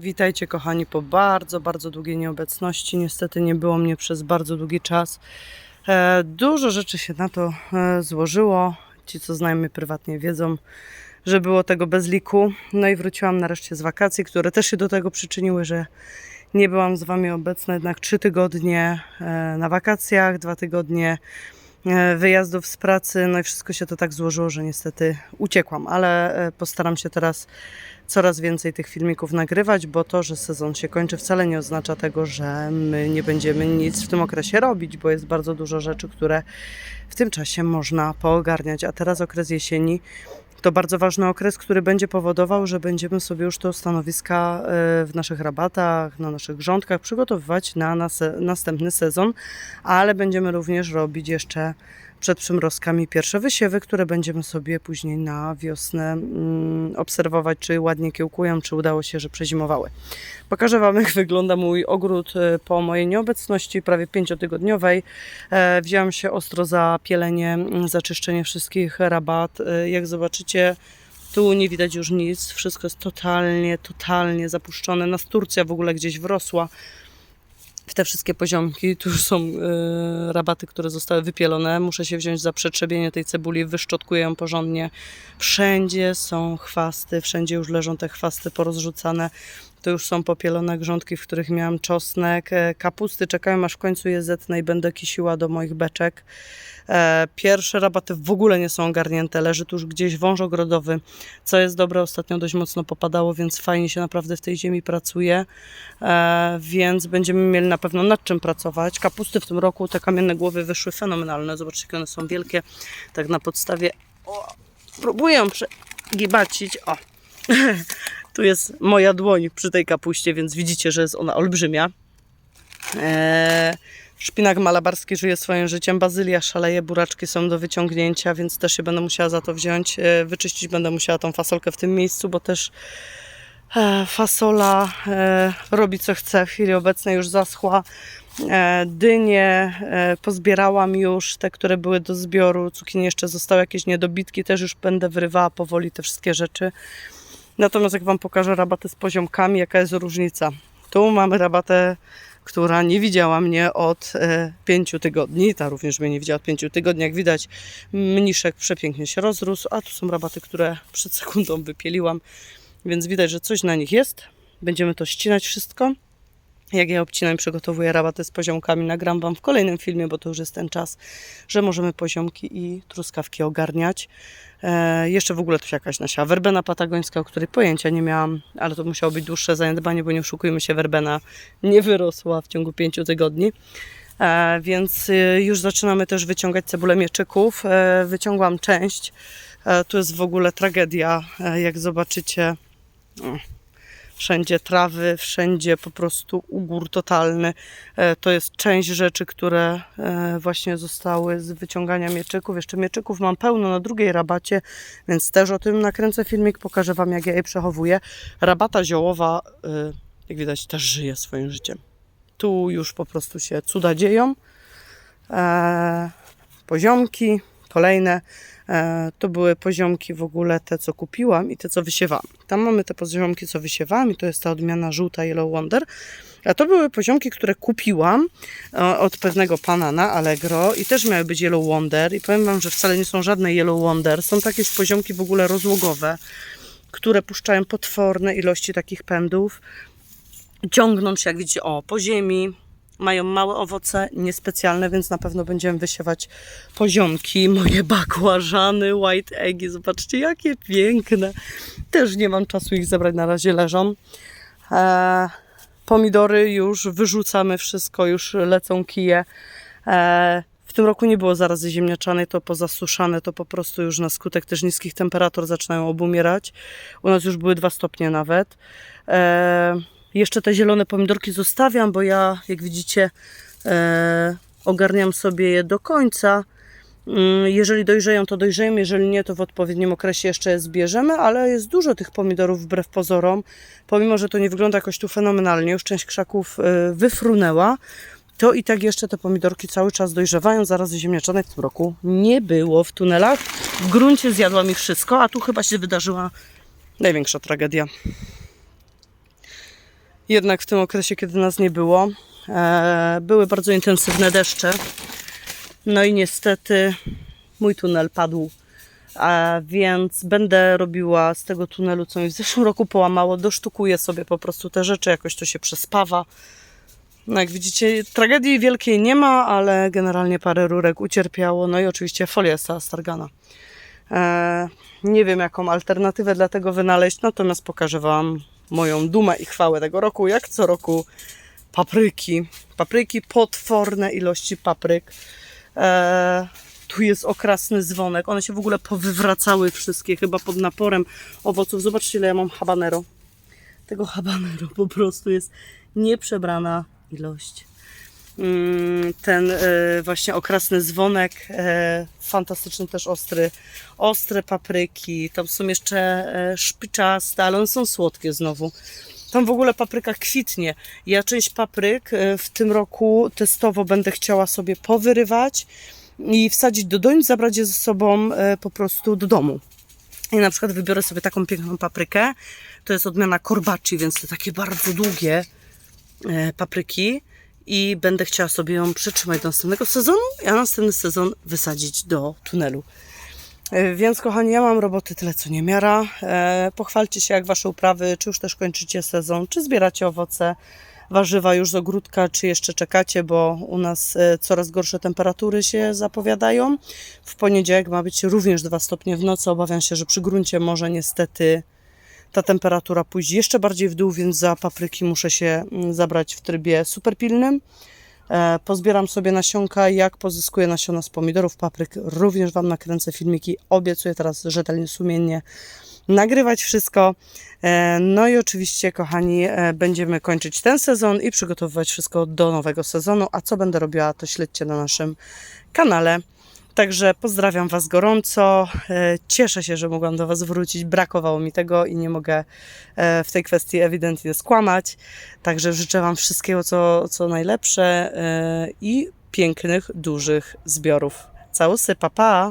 Witajcie kochani po bardzo, bardzo długiej nieobecności. Niestety nie było mnie przez bardzo długi czas. E, dużo rzeczy się na to e, złożyło. Ci, co znają mnie prywatnie, wiedzą, że było tego bez liku. No i wróciłam nareszcie z wakacji, które też się do tego przyczyniły, że nie byłam z Wami obecna. Jednak trzy tygodnie e, na wakacjach, dwa tygodnie wyjazdów z pracy. No i wszystko się to tak złożyło, że niestety uciekłam, ale e, postaram się teraz coraz więcej tych filmików nagrywać, bo to, że sezon się kończy, wcale nie oznacza tego, że my nie będziemy nic w tym okresie robić, bo jest bardzo dużo rzeczy, które w tym czasie można poogarniać. A teraz okres jesieni to bardzo ważny okres, który będzie powodował, że będziemy sobie już te stanowiska e, w naszych rabatach, na naszych grządkach przygotowywać na nase- następny sezon, ale będziemy również robić jeszcze przed przymrozkami pierwsze wysiewy, które będziemy sobie później na wiosnę mm, obserwować, czy ładnie kiełkują, czy udało się, że przezimowały. Pokażę Wam, jak wygląda mój ogród e, po mojej nieobecności, prawie pięciotygodniowej. E, Wziąłem się ostro za pielenie, mm, za czyszczenie wszystkich rabat. E, Jak zobaczycie, tu nie widać już nic, wszystko jest totalnie, totalnie zapuszczone. Nas Turcja w ogóle gdzieś wrosła w te wszystkie poziomki. Tu już są e, rabaty, które zostały wypielone. Muszę się wziąć za przetrzebienie tej cebuli, wyszczotkuję ją porządnie. Wszędzie są chwasty, wszędzie już leżą te chwasty porozrzucane. To już są popielone grządki, w których miałam czosnek. E, Kapusty czekają, aż w końcu je zetnę i będę kisiła do moich beczek. E, Pierwsze rabaty w ogóle nie są ogarnięte. Leży tu już gdzieś wąż ogrodowy, co jest dobre. Ostatnio dość mocno popadało, więc fajnie się naprawdę w tej ziemi pracuje. E, Więc będziemy mieli na pewno nad czym pracować. Kapusty w tym roku, te kamienne głowy wyszły fenomenalne. Zobaczcie, jakie one są wielkie. Tak na podstawie... O, próbuję przegibacić. O, tu jest moja dłoń przy tej kapuście, więc widzicie, że jest ona olbrzymia. Eee, szpinak malabarski żyje swoim życiem, bazylia szaleje, buraczki są do wyciągnięcia, więc też się będę musiała za to wziąć. E, wyczyścić będę musiała tą fasolkę w tym miejscu, bo też e, fasola e, robi co chce. W chwili obecnej już zaschła. E, dynie e, pozbierałam już, te, które były do zbioru. Cukinie jeszcze zostały jakieś niedobitki, też już będę wyrywała powoli te wszystkie rzeczy. Natomiast jak Wam pokażę rabatę z poziomkami, jaka jest różnica. Tu mamy rabatę, która nie widziała mnie od e, pięciu tygodni. Ta również mnie nie widziała od pięciu tygodni. Jak widać, mniszek przepięknie się rozrósł, a tu są rabaty, które przed sekundą wypieliłam. Więc widać, że coś na nich jest. Będziemy to ścinać wszystko. Jak ja obcinam i przygotowuję rabaty z poziomkami, nagram Wam w kolejnym filmie, bo to już jest ten czas, że możemy poziomki i truskawki ogarniać. E, jeszcze w ogóle tu się jakaś nasiała werbena patagońska, o której pojęcia nie miałam, ale to musiało być dłuższe zaniedbanie, bo nie oszukujmy się, werbena nie wyrosła w ciągu pięciu tygodni. E, więc y, już zaczynamy też wyciągać cebulę mieczyków. E, wyciągłam część. E, tu jest w ogóle tragedia, e, jak zobaczycie. Wszędzie trawy, wszędzie po prostu ugór totalny. E, To jest część rzeczy, które e, właśnie zostały z wyciągania mieczyków. Jeszcze mieczyków mam pełno na drugiej rabacie, więc też o tym nakręcę filmik, pokażę Wam jak ja je przechowuję. Rabata ziołowa, e, jak widać, też żyje swoim życiem. Tu już po prostu się cuda dzieją. E, poziomki, kolejne. E, to były poziomki w ogóle te, co kupiłam i te, co wysiewałam. Tam mamy te poziomki, co wysiewałam i to jest ta odmiana żółta Yellow Wonder. A to były poziomki, które kupiłam e, od pewnego pana na Allegro i też miały być Yellow Wonder i powiem Wam, że wcale nie są żadne Yellow Wonder. Są takie poziomki w ogóle rozłogowe, które puszczają potworne ilości takich pędów. Ciągną się, jak widzicie, o, po ziemi, mają małe owoce, niespecjalne, więc na pewno będziemy wysiewać poziomki. Moje bakłażany, white eggi, zobaczcie jakie piękne. Też nie mam czasu ich zebrać, na razie leżą. E, pomidory już wyrzucamy wszystko, już lecą kije. E, w tym roku nie było zarazy ziemniaczanej, to pozasuszane, to po prostu już na skutek też niskich temperatur zaczynają obumierać. U nas już były dwa stopnie nawet. E, jeszcze te zielone pomidorki zostawiam, bo ja, jak widzicie, e, ogarniam sobie je do końca. Mm, Jeżeli dojrzeją, to dojrzeją, jeżeli nie, to w odpowiednim okresie jeszcze je zbierzemy, ale jest dużo tych pomidorów wbrew pozorom. Pomimo, że to nie wygląda jakoś tu fenomenalnie, już część krzaków e, wyfrunęła, to i tak jeszcze te pomidorki cały czas dojrzewają. Zarazy ziemniaczanej w tym roku nie było w tunelach. W gruncie zjadła mi wszystko, a tu chyba się wydarzyła największa tragedia. Jednak w tym okresie, kiedy nas nie było. E, były bardzo intensywne deszcze. No i niestety mój tunel padł. A więc będę robiła z tego tunelu, co mi w zeszłym roku połamało, dosztukuję sobie po prostu te rzeczy, jakoś to się przespawa. No jak widzicie, tragedii wielkiej nie ma, ale generalnie parę rurek ucierpiało. No i oczywiście folia jest cała stargana. E, nie wiem, jaką alternatywę dla tego wynaleźć, natomiast pokażę Wam moją dumę i chwałę tego roku. Jak co roku papryki. Papryki, potworne ilości papryk. E, tu jest okrasny dzwonek. One się w ogóle powywracały wszystkie, chyba pod naporem owoców. Zobaczcie, ile ja mam habanero. Tego habanero po prostu jest nieprzebrana ilość. Mm, Ten e, właśnie okrasny dzwonek, e, fantastyczny też ostry, ostre papryki. Tam są jeszcze e, szpiczaste, ale one są słodkie znowu. Tam w ogóle papryka kwitnie. Ja część papryk w tym roku testowo będę chciała sobie powyrywać i wsadzić do doń, zabrać je ze sobą po prostu do domu. I na przykład wybiorę sobie taką piękną paprykę. To jest odmiana korbaci, więc to takie bardzo długie papryki. I będę chciała sobie ją przytrzymać do następnego sezonu, a następny sezon wysadzić do tunelu. E, Więc kochani, ja mam roboty tyle co niemiara. E, pochwalcie się jak wasze uprawy, czy już też kończycie sezon, czy zbieracie owoce, warzywa już z ogródka, czy jeszcze czekacie, bo u nas e, coraz gorsze temperatury się zapowiadają. W poniedziałek ma być również 2 stopnie w nocy. Obawiam się, że przy gruncie może niestety ta temperatura pójść jeszcze bardziej w dół, więc za papryki muszę się mm, zabrać w trybie super pilnym. E, Pozbieram sobie nasionka, jak pozyskuję nasiona z pomidorów, papryk. Również Wam nakręcę filmiki. Obiecuję teraz rzetelnie, sumiennie nagrywać wszystko. E, No i oczywiście, kochani, e, będziemy kończyć ten sezon i przygotowywać wszystko do nowego sezonu. A co będę robiła, to śledźcie na naszym kanale. Także pozdrawiam Was gorąco. E, Cieszę się, że mogłam do Was wrócić. Brakowało mi tego i nie mogę e, w tej kwestii ewidentnie skłamać. Także życzę Wam wszystkiego, co, co najlepsze e, i pięknych, dużych zbiorów. Całusy, pa, pa!